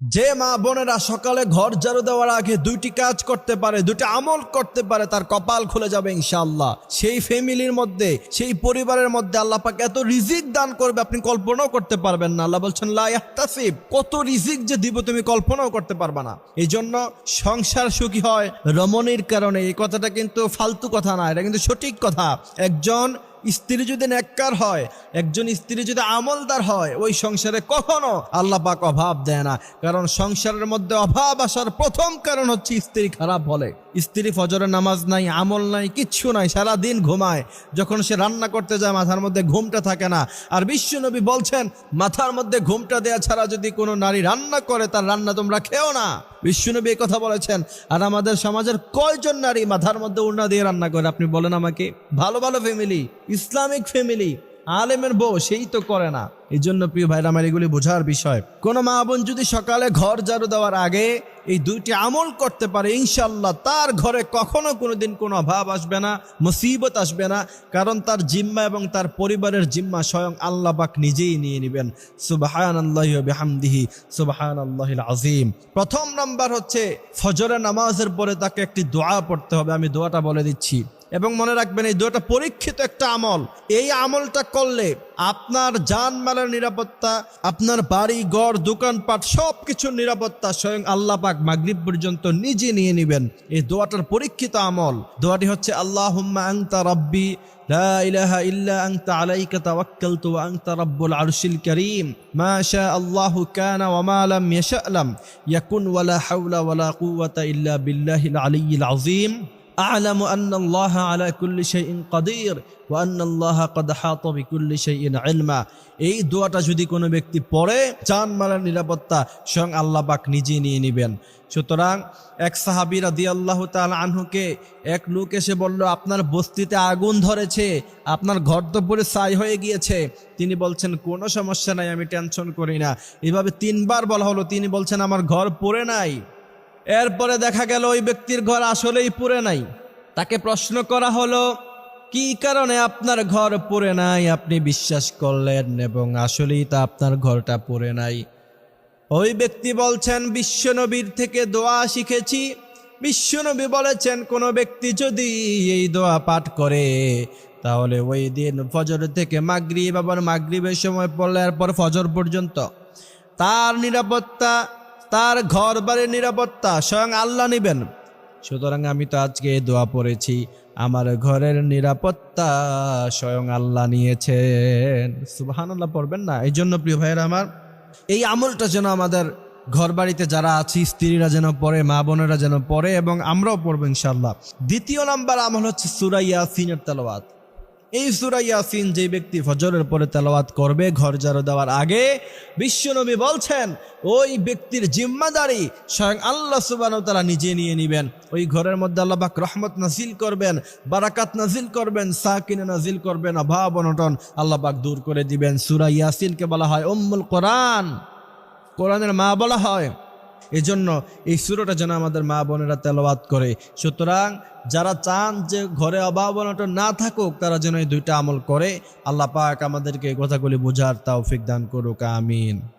যে মা বোনেরা সকালে ঘর ঝাড়ু দেওয়ার আগে দুইটি কাজ করতে পারে দুটি আমল করতে পারে, তার কপাল খুলে যাবে ইনশাল্লাহ সেই ফ্যামিলির মধ্যে, সেই পরিবারের মধ্যে আল্লাহ পাক এত রিজিক দান করবে, আপনি কল্পনাও করতে পারবেন না। আল্লাহ বলছেন, লা ইয়াহতাসিব। কত রিজিক যে দিব তুমি কল্পনাও করতে পারবে না। এই জন্য সংসার সুখী হয় রমণীর কারণে। এই কথাটা কিন্তু ফালতু কথা না, এটা কিন্তু সঠিক কথা। একজন স্ত্রী যদি নেককার হয়, একজন স্ত্রী যদি আমলদার হয়, ওই সংসারে কখনো আল্লাহ পাক অভাব দেয় না। কারণ সংসারের মধ্যে অভাব আসার প্রথম কারণ হচ্ছে স্ত্রী খারাপ হলে স্ত্রী ফজরের নামাজ নাই, আমল নাই, কিচ্ছু নাই সারা দিন ঘুমায়। যখন সে রান্না করতে যায়, মাথার মধ্যে ঘুমটা থাকে না। আর বিশ্বনবী বলছেন, মাথার মধ্যে ঘুমটা দেয়া ছাড়া যদি কোনো নারী রান্না করে, তার রান্না তোমরা খেও না। বিশ্বনবী এই কথা বলেছেন, আর আমাদের সমাজের কয়জন নারী মাথার মধ্যে উড়না দিয়ে রান্না করে? আপনি বলেন আমাকে। ভালো ভালো ফ্যামিলি ইসলামিক ফ্যামিলি আলেমের বউ, সেই তো করে না। এই জন্য প্রিয় ভাইরা, আমার এগুলি বোঝার বিষয়। কোনো মা বোন যদি সকালে ঘর ঝাড়ু দেওয়ার আগে এই দুইটি আমল করতে পারে ইনশাল্লাহ তার ঘরে কখনো কোনো দিন কোনো অভাব আসবে না, মুসিবত আসবে না, কারণ তার জিম্মা এবং তার পরিবারের জিম্মা স্বয়ং আল্লাহ পাক নিজেই নিয়ে নেবেন। সুবাহান আল্লাহ বেহামদিহি সুবাহান আল্লাহ আজিম প্রথম নাম্বার হচ্ছে, ফজরের নামাজের পরে তাকে একটি দোয়া পড়তে হবে। আমি দোয়াটা বলে দিচ্ছি। এবং মনে রাখবেন, এই দুটা পরীক্ষিত একটা আমল। এই আমলটা করলে আপনার যান যানমালের নিরাপত্তা, আপনার বাড়ি, ঘর, দোকানপাট সব কিছুর নিরাপত্তা স্বয়ং আল্লাহ পাক মাগরিব পর্যন্ত নিজে নিয়ে নেবেন। এই দোয়াটার পরীক্ষিত আমল। দোয়াটি হচ্ছে আল্লাহ আংতা রব্বি, লা ইলাহা ইল্লা আংতা আলাইকা তাওয়াক্কালতু ওয়া আংতা রাব্বুল আরশিল কারীম। মা শা আল্লাহু কানা ওয়া মা লাম ইয়াশা লাম। ইয়াকুন ওয়ালা হাওলা ওয়ালা কুওয়াতা ইল্লা বিল্লাহিল আলিয়্যিল আযীম। أعلم أن الله على كل شيء قدير وأن الله قد حاط بكل شيء علما এই দোয়াটা যদি কোনো ব্যক্তি পড়ে চান মালার নিরাপত্তা স্বয়ং আল্লাহ পাক নিজে নিয়ে নেবেন। সুতরাং এক সাহাবি রাদি আল্লাহ তাল আনহুকে এক লোক এসে বলল, আপনার বস্তিতে আগুন ধরেছে, আপনার ঘর তো পরে ছাই হয়ে গিয়েছে। তিনি বলছেন, কোনো সমস্যা নাই, আমি টেনশন করি না। এভাবে তিনবার বলা হলো, তিনি বলছেন, আমার ঘর পড়ে নাই। এরপরে দেখা গেল ওই ব্যক্তির ঘর আসলেই পুড়ে নাই। তাকে প্রশ্ন করা হলো, কি কারণে আপনার ঘর পড়ে নাই? আপনি বিশ্বাস করলেন এবং আসলেই তা আপনার ঘরটা পড়ে নাই। ওই ব্যক্তি বলছেন বিশ্বনবীর থেকে দোয়া শিখেছি। বিশ্বনবী বলেছেন, কোনো ব্যক্তি যদি এই দোয়া পাঠ করে, তাহলে ওই দিন ফজর থেকে মাগরিব, আবার মাগরিবের সময় পড়লে এরপর ফজর পর্যন্ত। তার নিরাপত্তা তার ঘর বাড়ির নিরাপত্তা স্বয়ং আল্লাহ নেবেন। সুতরাং আমি তো আজকে দোয়া পড়েছি, আমার ঘরের নিরাপত্তা স্বয়ং আল্লাহ নিয়েছেন। সুবাহান আল্লাহ পড়বেন না? এই জন্য প্রিয় ভাইয়ের আমার, এই আমলটা যেন আমাদের ঘর বাড়িতে যারা আছি, স্ত্রীরা যেন পড়ে, মা বোনেরা যেন পড়ে, এবং আমরাও পড়ব ইনশাল্লাহ দ্বিতীয় নাম্বার আমল হচ্ছে সুরাইয়া সিনের তেলাওয়াত। এই সুরা ইয়াসিন যে ব্যক্তি ফজরের পরে তেলাওয়াত করবে, ঘর জারো দেওয়ার আগে বিশ্বনবী বলছেন, ওই ব্যক্তির জিম্মাদারি স্বয়ং আল্লাহ সুবাহ তারা নিজে নিয়ে নিবেন। ওই ঘরের মধ্যে আল্লাহ পাক রহমত নাজিল করবেন, বারাকাত নাজিল করবেন, সাকিনে নাজিল করবেন, অভাব অনটন আল্লাহবাক দূর করে দিবেন। সুরা ইয়াসিনকে বলা হয় উম্মুল কোরআন। কোরআনের মা বলা হয় এজন্য এই সুরটা যেন আমাদের মা বোনেরা তেলাওয়াত করে। সুতরাং যারা চান যে ঘরে অভাব অনটন না থাকুক, তারা যেন এই দুইটা আমল করে। আল্লাহ পাক আমাদেরকে কথাগুলি বোঝার তাও দান করুক, আমিন।